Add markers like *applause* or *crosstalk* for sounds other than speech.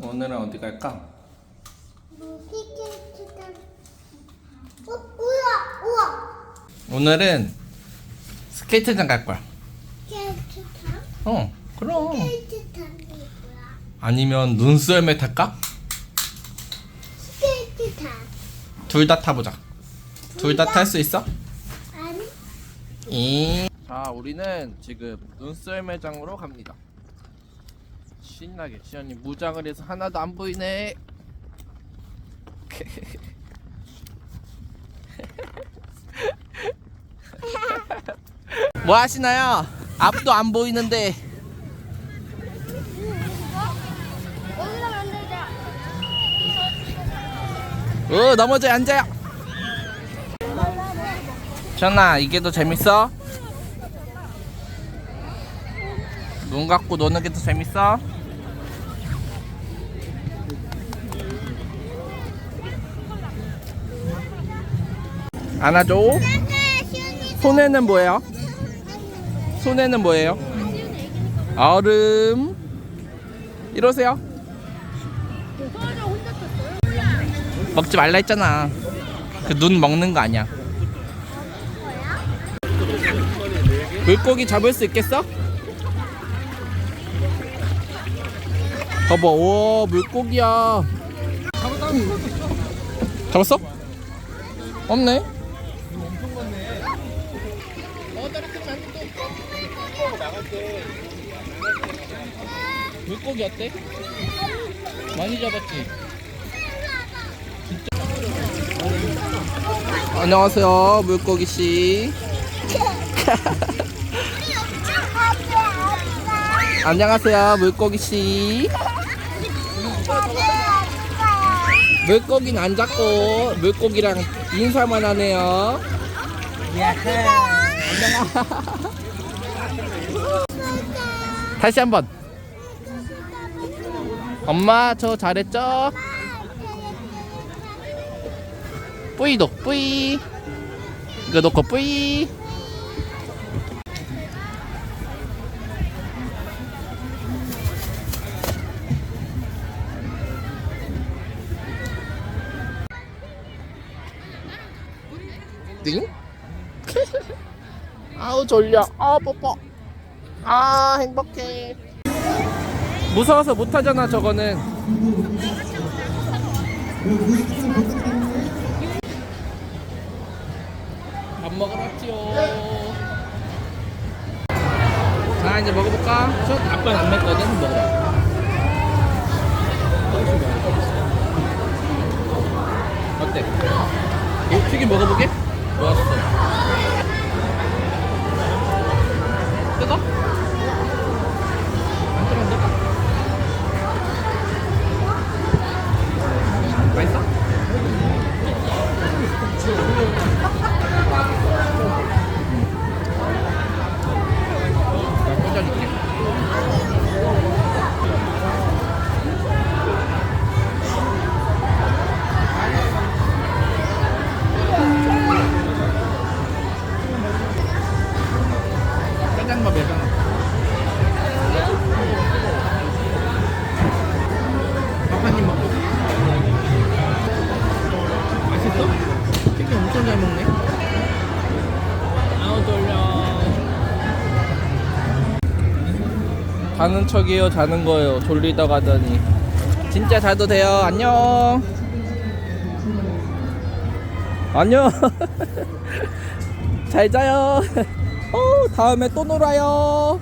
오늘은 어디 갈까? 어, 우와, 우와. 오늘은 스케이트장 갈 거야. 스케이트장? 어, 그럼. 스케이트장이 뭐야? 아니면 눈썰매 탈까? 스케이트장. 둘 다 타보자. 둘 다 탈 수 있어? 아니? 이. 자, 우리는 지금 눈썰매장으로 갑니다. 신나게 시연이 무장을 해서 하나도 안 보이네. *laughs* 뭐 하시나요? 앞도 안 보이는데. 어 넘어져 앉아요. 시연아 이게 더 재밌어? 눈 감고 노는 게 더 재밌어? 안아줘. 손에는 뭐예요? 손에는 뭐예요? 얼음. 이러세요. 먹지 말라 했잖아. 그 눈 먹는 거 아니야. 물고기 잡을 수 있겠어? 봐봐, 오 물고기야. 잡았어? 없네. 물고기 어때? 많이 잡았지? 안녕하세요, 물고기 씨. *laughs* 안녕하세요, 물고기 씨. 물고기는 안 잡고 물고기랑 인사만 하네요. 다시 한번. 엄마 저 잘했죠? 뿌이도 뿌이. 이거 놓고 뿌이. 띵? *laughs* 아우 졸려. 아 뽀뽀. 아 행복해. 무서워서 못하잖아 저거는. 밥 먹으러 왔지요. 자 이제 먹어볼까? 저 아빠는 안 맵거든. 먹어봐. 짜장밥 매장. 밥한입 먹고. 맛있어? 치킨 엄청 잘 먹네. 아우 졸려. 자는 척이에요, 자는 거예요. 졸리다 가더니. 진짜 자도 돼요. 안녕. 안녕. *laughs* 잘 자요. *laughs* 어, 다음에 또 놀아요.